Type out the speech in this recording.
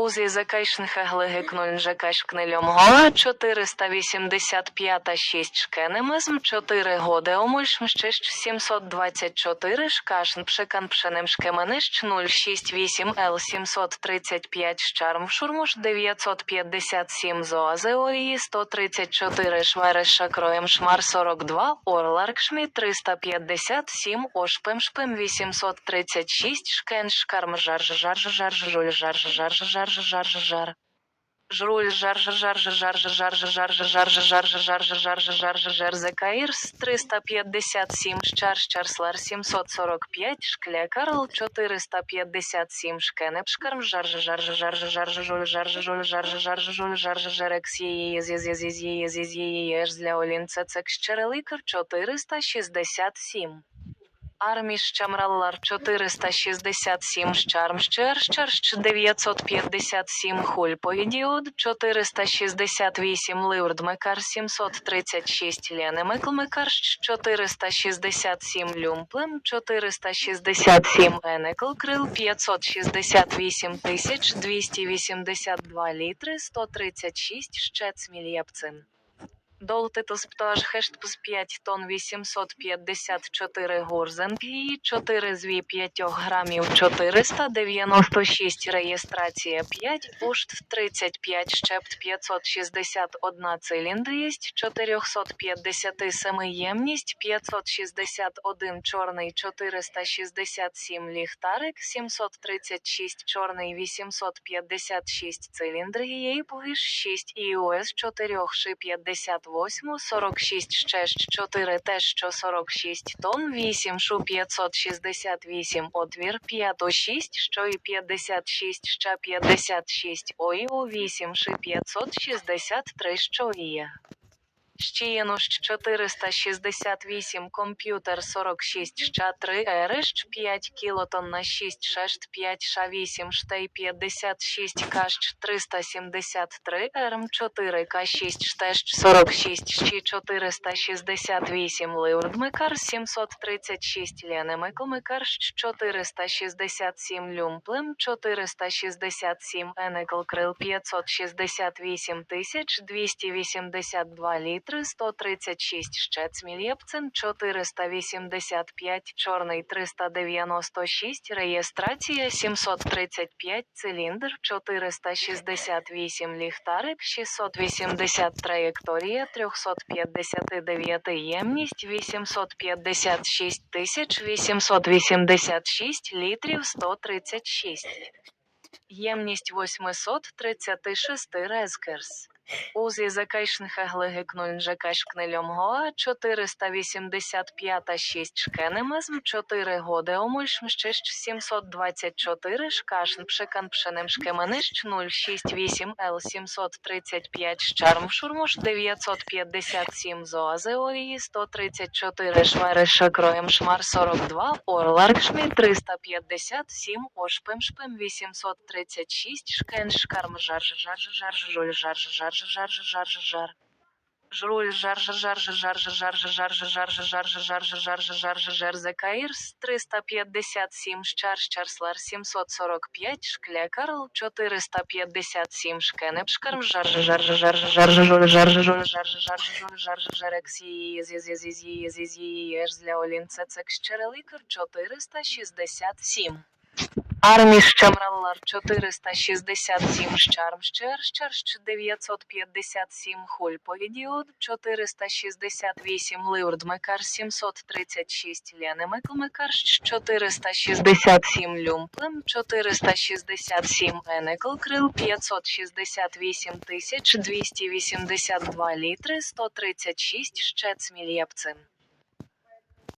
Узі закайшнха глигикнольнжакашкнельом гола 485 6 шкенемизм 4 годе омульшмщищ 724 шкашн пшикан пшенемшкеменищ 068 Л 735 щарм шурмуш 957 зоазеорії 134 швереша кроєм шмар 42 орларкшмі 357 ошпемшпем 836 шкеншкарм жарж жарж жарж жуль жарж жарж жарж жар жар Жруль жар жар жар жар жар жар жар жар жар жар жар Закаїрс 357 щар щарслар 745 шкля Карл 457 шкенеп шкарм Арміш Чамраллар 467 Щармщерщерщ 957 Хульповідіуд 468 Ливрдмекар 736 Ленемеклмекарщ 467 Люмплем 467 Енеклкрил 568 282 літри 136 Щецмільєпцин Долтитус пташхештпус 5 тонн 854 горзен і 4 зві 5 грамів 496 реєстрація 5 пушт 35 щепт 561 циліндрість 457 ємність 561 чорний 467 ліхтарик 736 чорний 856 циліндр і погиш 6 і ОС 4 50 48, 46, ще 4, те, що 46 тонн, 8, шу 568, отвір 5, 6, що і 56, ще 56, ой, у 8, ши 563, що є. Щіянуш 468 комп'ютер 46 ща 3 ерещ 5 кілотон на 6 шешт 5 ша 8 штей 56 кащ 373 ерм 4 к 6 штещ 46 щі 468 Леурд Мекар 736 Лене Мекл Мекарщ 467 Люмплем 467 Енекл Крил 568 тисяч 282 літри 136 щец Мільєпцин 485 Чорний 396 Реєстрація 735 Циліндр 468 Ліхтарик 680 Траєкторія 359 Ємність 856 тисяч 886 літрів 136 Ємність 836 резкерс. Узі закайшнхеглигикнунь жекашкнельомгоа 485 6 шкенемезм 4 годеомульшмщищ 724 шкашн пшекан пшикан пшенемшкеменищ 068 Л 735 щармшурмуш 957 зоазеорії 134 шверешакроєм шмар 42 орларкшмі 357 ошпемшпем 836 шкеншкарм жарж жарж жарж жуль жарж жарж жар жар жар Жруль жар жар жар жар жар жар жар жар жар жар жар Закаїрс 357 щар щарслар 745 шкля Карл 457 шкенеп шкарм Арміш Чамраллар 467 Щармщерщерщ 957 Хольповідіод 468 Ливрдмекар 736 Ленемеклмекарщ 467 Люмплем 467 Енеклкрил 568 282 літри 136 Щецмільєпцин